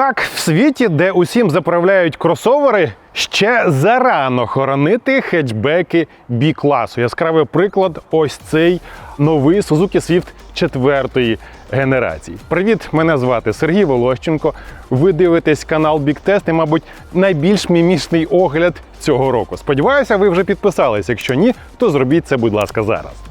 Так, в світі, де усім заправляють кросовери, ще зарано хоронити хетчбеки B-класу. Яскравий приклад ось цей новий Suzuki Swift четвертої генерації. Привіт, мене звати Сергій Волощенко. Ви дивитесь канал Big Test і, мабуть, найбільш мімічний огляд цього року. Сподіваюся, ви вже підписались. Якщо ні, то зробіть це, будь ласка, зараз.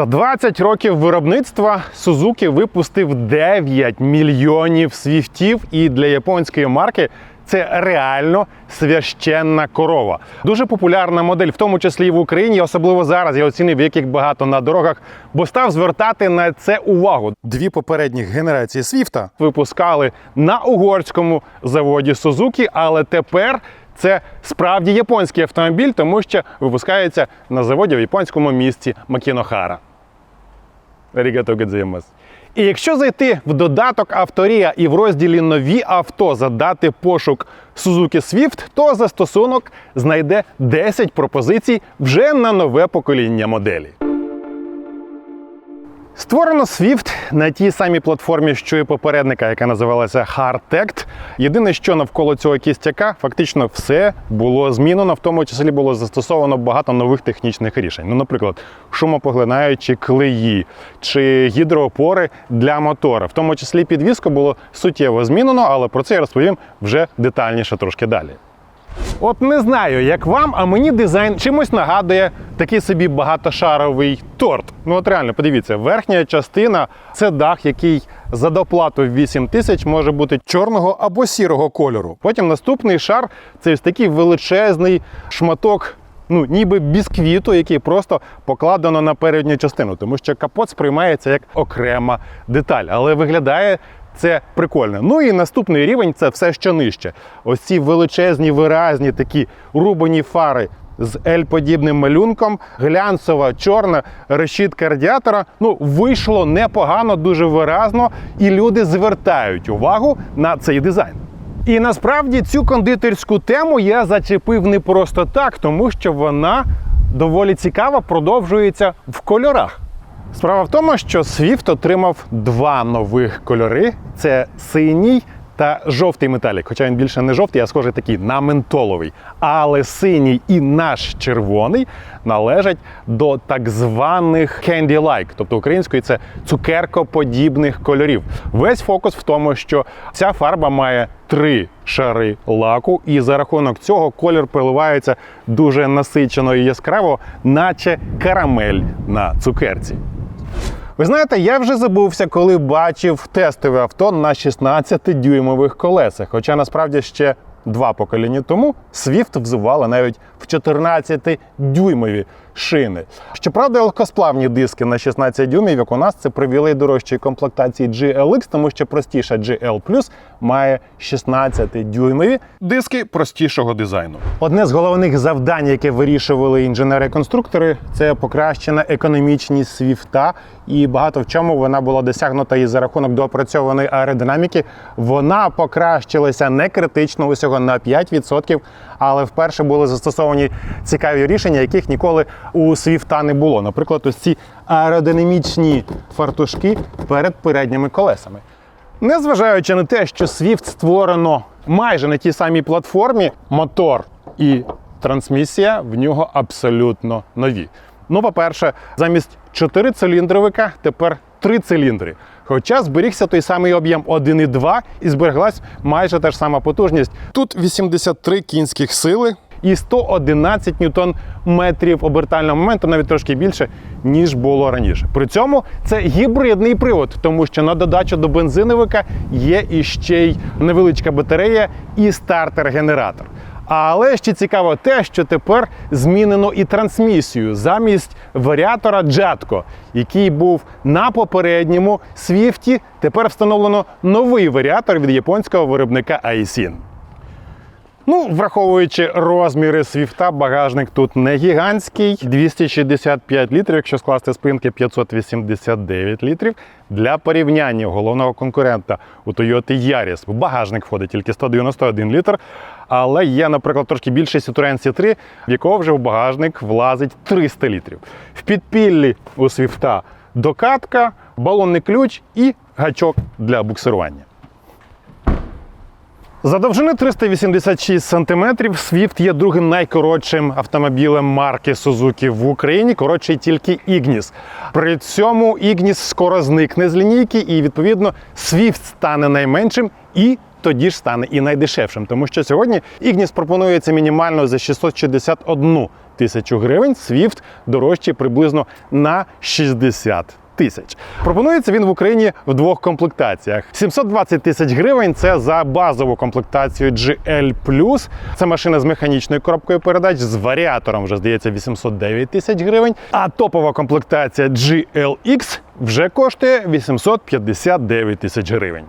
За 20 років виробництва Suzuki випустив 9 мільйонів свіфтів, і для японської марки це реально священна корова. Дуже популярна модель, в тому числі і в Україні, особливо зараз. Я оцінив, яких багато на дорогах, бо став звертати на це увагу. Дві попередні генерації свіфта випускали на угорському заводі Suzuki, але тепер. Це справді японський автомобіль, тому що випускається на заводі в японському місті Макінохара. Арігато гудзаємас. І якщо зайти в додаток Авторія і в розділі Нові авто задати пошук Suzuki Swift, то застосунок знайде 10 пропозицій вже на нове покоління моделі. Створено Swift на тій самій платформі, що і попередника, яка називалася Hardtect. Єдине, що навколо цього кістяка, фактично все було змінено, в тому числі було застосовано багато нових технічних рішень. Ну, наприклад, шумопоглинаючі клеї чи гідроопори для мотора. В тому числі підвіску було суттєво змінено, але про це я розповім вже детальніше трошки далі. От не знаю, як вам, а мені дизайн чимось нагадує такий собі багатошаровий торт. Ну от реально, подивіться, верхня частина це дах, який за доплату 8 тисяч може бути чорного або сірого кольору. Потім наступний шар це ось такий величезний шматок. Ну, ніби бісквіту, який просто покладено на передню частину, тому що капот сприймається як окрема деталь, але виглядає це прикольно. Ну і наступний рівень це все що нижче. Ось ці величезні, виразні такі рубані фари з L-подібним малюнком, глянцева чорна решітка радіатора. Ну, вийшло непогано, дуже виразно, і люди звертають увагу на цей дизайн. І насправді цю кондитерську тему я зачепив не просто так, тому що вона доволі цікаво продовжується в кольорах. Справа в тому, що Swift отримав два нових кольори: це синій та жовтий металік. Хоча він більше не жовтий, а схожий такий на ментоловий. Але синій і наш червоний належать до так званих candy-like, тобто українською це цукеркоподібних кольорів. Весь фокус в тому, що ця фарба має три шари лаку, і за рахунок цього колір переливається дуже насичено і яскраво, наче карамель на цукерці. Ви знаєте, я вже забувся, коли бачив тестове авто на 16-дюймових колесах. Хоча насправді ще два покоління тому Swift взувала навіть в 14-дюймові шини. Щоправда, легкосплавні диски на 16 дюймів, як у нас, це привілей дорожчої комплектації GLX, тому що простіша GL має 16-дюймові диски простішого дизайну. Одне з головних завдань, яке вирішували інженери-конструктори, це покращена економічність свіфта, і багато в чому вона була досягнута і за рахунок доопрацьованої аеродинаміки. Вона покращилася не критично усього на 5%, але вперше були застосовані цікаві рішення, яких ніколи у свіфта не було. Наприклад, ось ці аеродинамічні фартушки перед передніми колесами. Незважаючи на те, що Swift створено майже на тій самій платформі, мотор і трансмісія в нього абсолютно нові. Ну, по-перше, замість 4 циліндровика тепер 3 циліндри. Хоча зберігся той самий об'єм 1,2 і збереглась майже та ж сама потужність. Тут 83 кінських сили і 111 ньютон метрів обертального моменту, навіть трошки більше, ніж було раніше. При цьому це гібридний привод, тому що на додачу до бензиновика є іще й невеличка батарея і стартер-генератор. Але ще цікаво те, що тепер змінено і трансмісію замість варіатора Джатко, який був на попередньому Свіфті. Тепер встановлено новий варіатор від японського виробника Aisin. Ну, враховуючи розміри свіфта, багажник тут не гігантський. 265 літрів, якщо скласти спинки 589 літрів. Для порівняння головного конкурента у Toyota Yaris в багажник входить тільки 191 літр. Але є, наприклад, трошки більший Citroen C3, в якого вже в багажник влазить 300 літрів. В підпіллі у свіфта докатка, балонний ключ і гачок для буксирування. За довжини 386 см Swift є другим найкоротшим автомобілем марки Suzuki в Україні. Коротший тільки Ignis. При цьому Ignis скоро зникне з лінійки, і відповідно Swift стане найменшим і. Тоді ж стане і найдешевшим, тому що сьогодні Ignis пропонується мінімально за 661 тисячу гривень. Swift дорожче приблизно на 60 тисяч. Пропонується він в Україні в двох комплектаціях: 720 тисяч гривень це за базову комплектацію GL+. Це машина з механічною коробкою передач, з варіатором вже здається 809 тисяч гривень. А топова комплектація GLX вже коштує 859 тисяч гривень.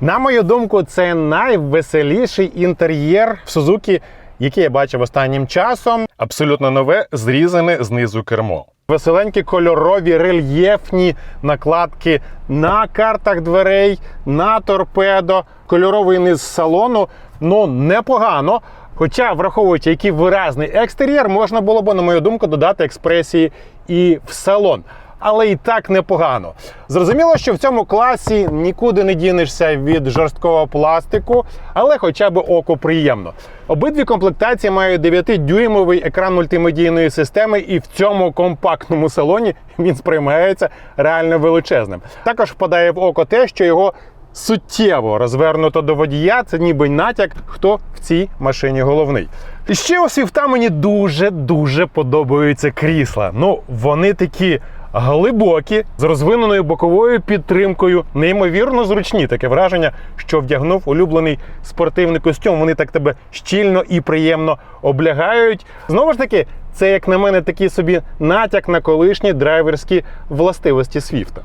На мою думку, це найвеселіший інтер'єр в Сузуки, який я бачив останнім часом. Абсолютно нове, зрізане знизу кермо. Веселенькі кольорові рельєфні накладки на картах дверей, на торпедо, кольоровий низ салону. Ну, непогано. Хоча, враховуючи, який виразний екстер'єр, можна було б, на мою думку, додати експресії і в салон. Але і так непогано. Зрозуміло, що в цьому класі нікуди не дінешся від жорсткого пластику, але хоча б оку приємно. Обидві комплектації мають 9-дюймовий екран мультимедійної системи, і в цьому компактному салоні він сприймається реально величезним. Також впадає в око те, що його суттєво розвернуто до водія. Це ніби натяк, хто в цій машині головний. І ще у свіфта мені дуже дуже подобаються крісла. Ну, вони такі. Глибокі, з розвиненою боковою підтримкою, неймовірно зручні. Таке враження, що вдягнув улюблений спортивний костюм. Вони так тебе щільно і приємно облягають. Знову ж таки, це, як на мене, такий собі натяк на колишні драйверські властивості Свіфта.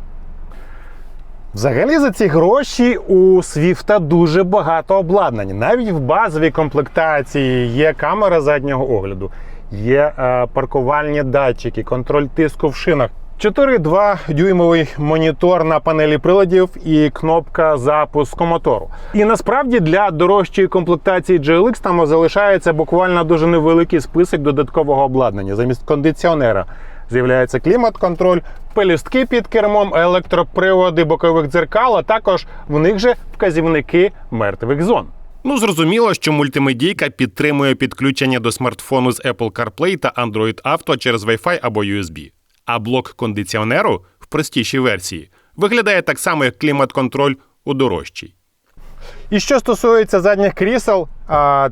Взагалі за ці гроші у Свіфта дуже багато обладнання. Навіть в базовій комплектації є камера заднього огляду, є е, паркувальні датчики, контроль тиску в шинах. 4,2 дюймовий монітор на панелі приладів і кнопка запуску мотору. І насправді для дорожчої комплектації GLX там залишається буквально дуже невеликий список додаткового обладнання. Замість кондиціонера з'являється клімат-контроль, пелюстки під кермом, електроприводи бокових дзеркал, а також в них же вказівники мертвих зон. Ну, зрозуміло, що мультимедійка підтримує підключення до смартфону з Apple CarPlay та Android Auto через Wi-Fi або USB. А блок кондиціонеру в простішій версії виглядає так само, як клімат-контроль у дорожчій. І що стосується задніх крісел,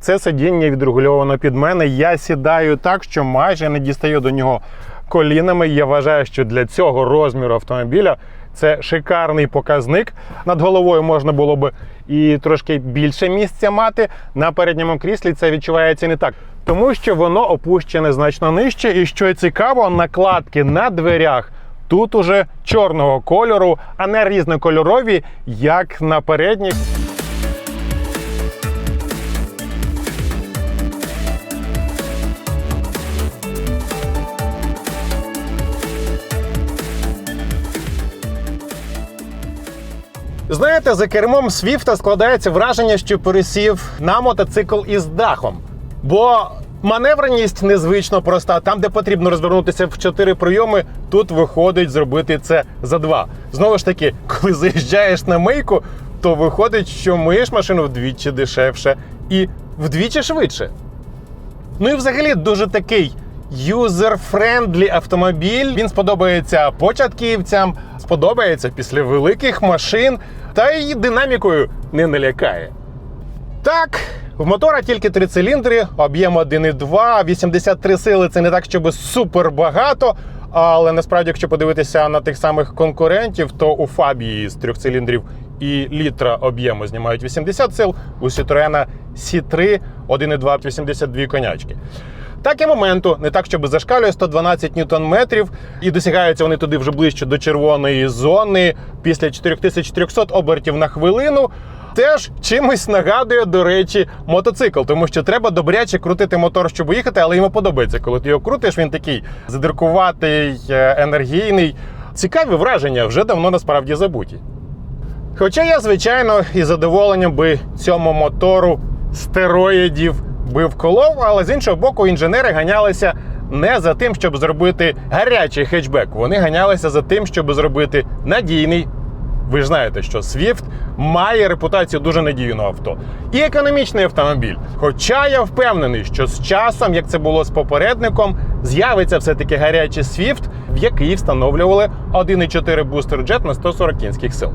це сидіння відрегульовано під мене. Я сідаю так, що майже не дістаю до нього колінами. Я вважаю, що для цього розміру автомобіля це шикарний показник. Над головою можна було би і трошки більше місця мати. На передньому кріслі це відчувається не так. Тому що воно опущене значно нижче, і що цікаво, накладки на дверях тут уже чорного кольору, а не різнокольорові, як на передніх. Знаєте, за кермом Свіфта складається враження, що пересів на мотоцикл із дахом. Бо маневреність незвично проста. Там, де потрібно розвернутися в чотири прийоми, тут виходить зробити це за два. Знову ж таки, коли заїжджаєш на мийку, то виходить, що миєш машину вдвічі дешевше і вдвічі швидше. Ну і взагалі дуже такий юзер-френдлі автомобіль. Він сподобається початківцям, сподобається після великих машин, та й динамікою не налякає. Так, в мотора тільки три циліндри, об'єм 1,2, 83 сили це не так, щоб супер багато. Але насправді, якщо подивитися на тих самих конкурентів, то у Фабії з трьох циліндрів і літра об'єму знімають 80 сил, у Citroena C3 1,2 82 конячки. Так і моменту, не так, щоб зашкалює 112 ньютон метрів, і досягаються вони туди вже ближче до червоної зони після 4400 обертів на хвилину. Теж чимось нагадує, до речі, мотоцикл, тому що треба добряче крутити мотор, щоб їхати, але йому подобається. Коли ти його крутиш, він такий задиркуватий, е, енергійний. Цікаві враження вже давно насправді забуті. Хоча я, звичайно, із задоволенням би цьому мотору стероїдів би вколов, але з іншого боку, інженери ганялися не за тим, щоб зробити гарячий хетчбек. Вони ганялися за тим, щоб зробити надійний. Ви ж знаєте, що Swift має репутацію дуже надійного авто і економічний автомобіль. Хоча я впевнений, що з часом, як це було з попередником, з'явиться все-таки гарячий Swift, в який встановлювали 1,4 бустер джет на 140 кінських сил.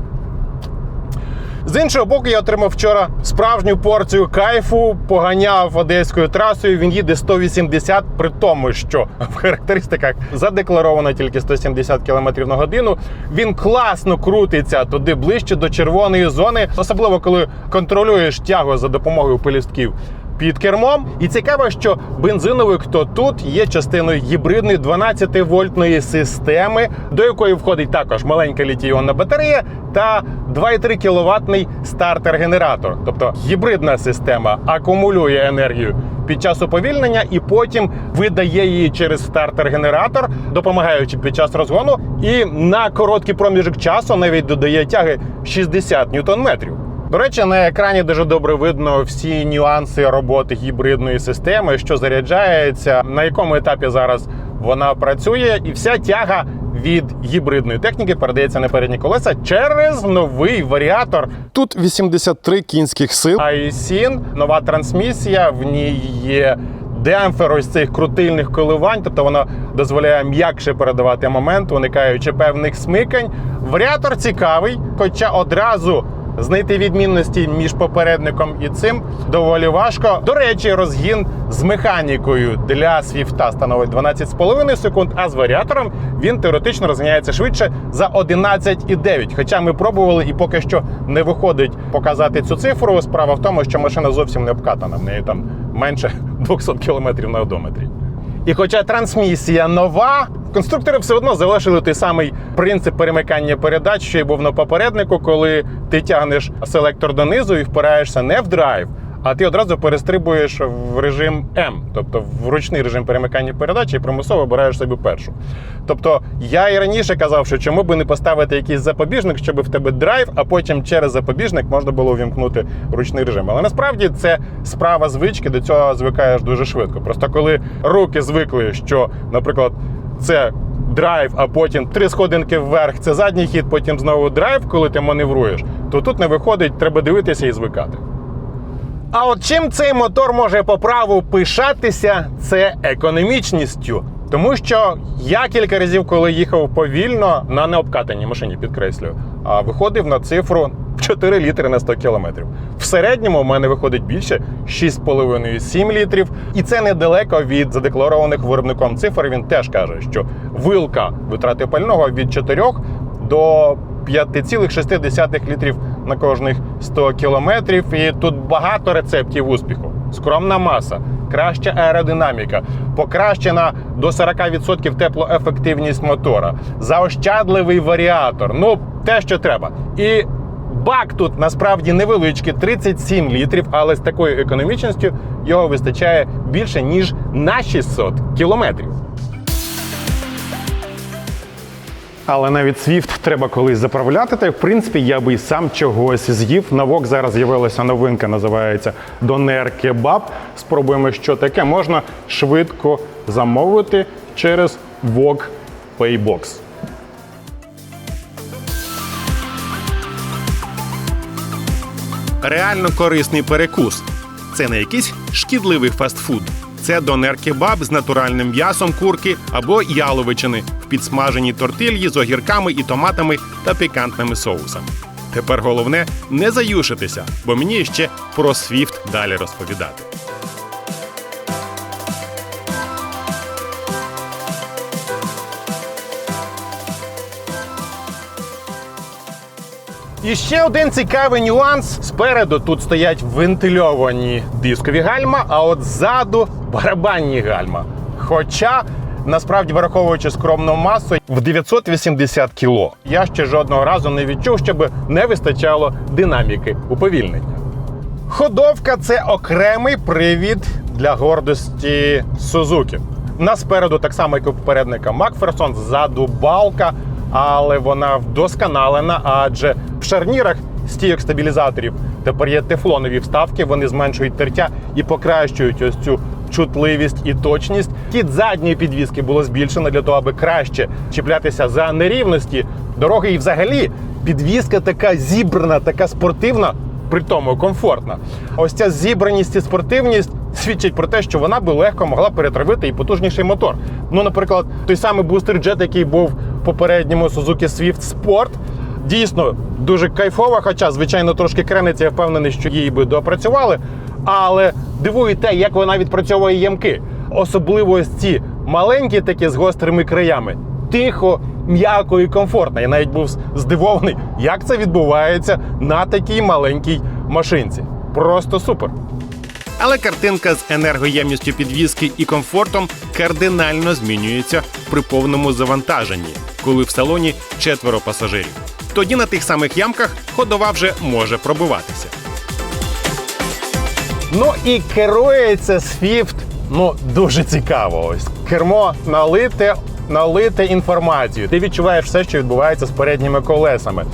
З іншого боку, я отримав вчора справжню порцію кайфу, поганяв одеською трасою. Він їде 180, при тому, що в характеристиках задекларовано тільки 170 км на годину. Він класно крутиться туди ближче до червоної зони, особливо коли контролюєш тягу за допомогою пелюстків. Під кермом, і цікаво, що бензиновий хто тут є частиною гібридної 12-вольтної системи, до якої входить також маленька літій-іонна батарея та 2,3 кВт стартер-генератор. Тобто гібридна система акумулює енергію під час уповільнення і потім видає її через стартер-генератор, допомагаючи під час розгону, і на короткий проміжок часу навіть додає тяги 60 ньютон-метрів. До речі, на екрані дуже добре видно всі нюанси роботи гібридної системи, що заряджається, на якому етапі зараз вона працює, і вся тяга від гібридної техніки передається на передні колеса через новий варіатор. Тут 83 кінських сил. Айсін, нова трансмісія. В ній є демпфер ось цих крутильних коливань, тобто воно дозволяє м'якше передавати момент, уникаючи певних смикань. Варіатор цікавий, хоча одразу. Знайти відмінності між попередником і цим доволі важко. До речі, розгін з механікою для свіфта становить 12,5 секунд, а з варіатором він теоретично розганяється швидше за 11,9. Хоча ми пробували і поки що не виходить показати цю цифру. Справа в тому, що машина зовсім не обкатана. В неї там менше 200 км на одометрі. І хоча трансмісія нова, конструктори все одно залишили той самий принцип перемикання передач, що й був на попереднику, коли ти тягнеш селектор донизу і впираєшся не в драйв, а ти одразу перестрибуєш в режим М, тобто в ручний режим перемикання передач і примусово обираєш собі першу. Тобто я і раніше казав, що чому би не поставити якийсь запобіжник, щоб в тебе драйв, а потім через запобіжник можна було увімкнути ручний режим. Але насправді це справа звички, до цього звикаєш дуже швидко. Просто коли руки звикли, що, наприклад, це драйв, а потім три сходинки вверх, це задній хід, потім знову драйв, коли ти маневруєш, то тут не виходить, треба дивитися і звикати. А от чим цей мотор може по праву пишатися, це економічністю. Тому що я кілька разів, коли їхав повільно на необкатаній машині, підкреслюю, виходив на цифру 4 літри на 100 кілометрів. В середньому в мене виходить більше 6,5-7 літрів. І це недалеко від задекларованих виробником цифр. Він теж каже, що вилка витрати пального від 4 до 5,6 літрів на кожних 100 кілометрів. І тут багато рецептів успіху. Скромна маса, краща аеродинаміка, покращена до 40% теплоефективність мотора, заощадливий варіатор. Ну, те, що треба. І бак тут насправді невеличкий, 37 літрів, але з такою економічністю його вистачає більше ніж на 600 кілометрів. Але навіть Swift треба колись заправляти. Та в принципі я би і сам чогось з'їв. На Вок зараз з'явилася новинка, називається Донер Кебаб. Спробуємо, що таке. Можна швидко замовити через Вок Paybox. Реально корисний перекус. Це не якийсь шкідливий фастфуд. Це донер-кебаб з натуральним м'ясом курки або яловичини в підсмаженій тортильї з огірками і томатами та пікантними соусами. Тепер головне не заюшитися, бо мені ще про Свіфт далі розповідати. І ще один цікавий нюанс. Спереду тут стоять вентильовані дискові гальма, а от ззаду барабанні гальма. Хоча. Насправді, враховуючи скромну масу в 980 кіло, я ще жодного разу не відчув, щоб не вистачало динаміки уповільнення. Ходовка це окремий привід для гордості Сузуки. Нас спереду так само, як і у попередника Макферсон, ззаду балка, але вона вдосконалена, адже в шарнірах стійок стабілізаторів тепер є тефлонові вставки, вони зменшують тертя і покращують ось цю чутливість і точність. Кіт задньої підвіски було збільшено для того, аби краще чіплятися за нерівності дороги. І взагалі підвіска така зібрана, така спортивна, при тому комфортна. Ось ця зібраність і спортивність свідчить про те, що вона би легко могла перетравити і потужніший мотор. Ну, наприклад, той самий бустер джет, який був попередньому Suzuki Swift Sport, дійсно дуже кайфова, хоча, звичайно, трошки крениться, я впевнений, що її би допрацювали. Але дивує те, як вона відпрацьовує ямки. Особливо ось ці маленькі такі з гострими краями. Тихо, м'яко і комфортно. Я навіть був здивований, як це відбувається на такій маленькій машинці. Просто супер. Але картинка з енергоємністю підвізки і комфортом кардинально змінюється при повному завантаженні, коли в салоні четверо пасажирів. Тоді на тих самих ямках ходова вже може пробиватися. Ну і керується Swift, ну дуже цікаво. Ось кермо налите, налите інформацію. Ти відчуваєш все, що відбувається з передніми колесами.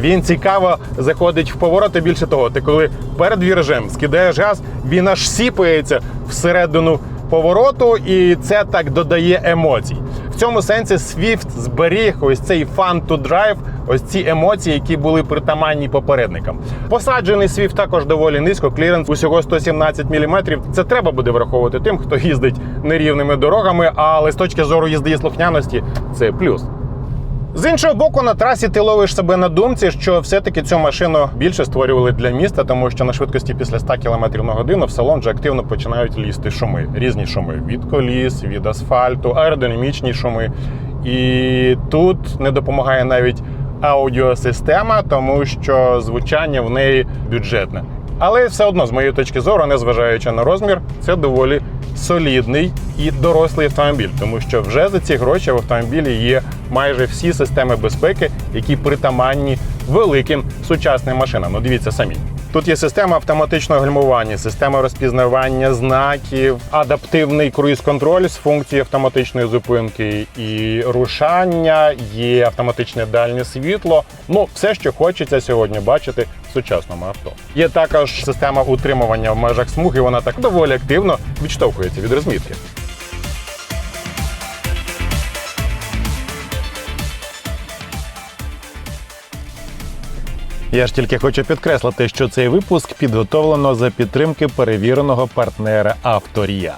Він цікаво заходить в повороти. Більше того, ти коли перед віражем скидаєш газ, він аж сіпається всередину повороту, і це так додає емоцій. Цьому сенсі Swift зберіг ось цей fun to drive, ось ці емоції, які були притаманні попередникам. Посаджений Swift також доволі низько, кліренс усього 117 мм. Це треба буде враховувати тим, хто їздить нерівними дорогами, але з точки зору їзди і слухняності це плюс. З іншого боку, на трасі ти ловиш себе на думці, що все-таки цю машину більше створювали для міста, тому що на швидкості після 100 км на годину в салон вже активно починають лізти шуми. Різні шуми від коліс, від асфальту, аеродинамічні шуми. І тут не допомагає навіть аудіосистема, тому що звучання в неї бюджетне. Але все одно, з моєї точки зору, незважаючи на розмір, це доволі солідний і дорослий автомобіль, тому що вже за ці гроші в автомобілі є майже всі системи безпеки, які притаманні великим сучасним машинам. Ну дивіться самі. Тут є система автоматичного гальмування, система розпізнавання знаків, адаптивний круїз-контроль з функцією автоматичної зупинки і рушання, є автоматичне дальнє світло. Ну, все, що хочеться сьогодні бачити в сучасному авто. Є також система утримування в межах смуги. Вона так доволі активно відштовхується від розмітки. Я ж тільки хочу підкреслити, що цей випуск підготовлено за підтримки перевіреного партнера Авторія.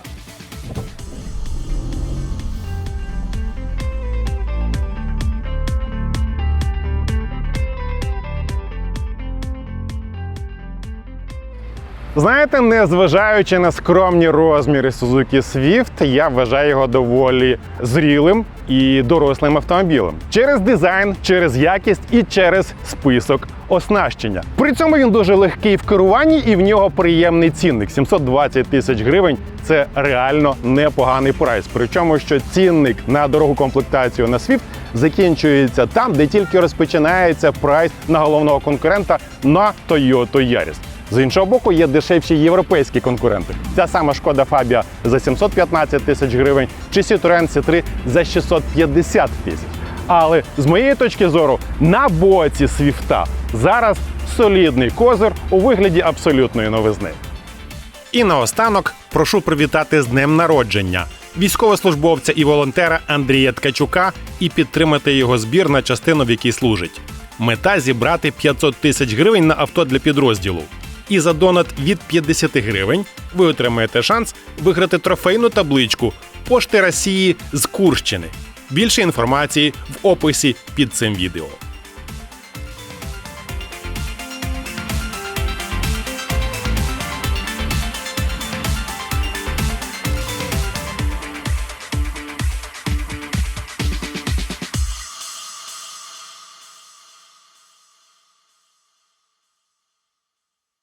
Знаєте, незважаючи на скромні розміри Suzuki Swift, я вважаю його доволі зрілим і дорослим автомобілем через дизайн, через якість і через список оснащення. При цьому він дуже легкий в керуванні і в нього приємний цінник 720 тисяч гривень. Це реально непоганий прайс. Причому що цінник на дорогу комплектацію на Swift закінчується там, де тільки розпочинається прайс на головного конкурента на Toyota Yaris. З іншого боку, є дешевші європейські конкуренти. Ця сама шкода Фабія за 715 тисяч гривень чи Citroen C3 за 650 тисяч. Але з моєї точки зору, на боці Свіфта зараз солідний козир у вигляді абсолютної новизни. І наостанок прошу привітати з днем народження військовослужбовця і волонтера Андрія Ткачука і підтримати його збір на частину, в якій служить. Мета зібрати 500 тисяч гривень на авто для підрозділу. І за донат від 50 гривень ви отримаєте шанс виграти трофейну табличку Пошти Росії з Курщини. Більше інформації в описі під цим відео.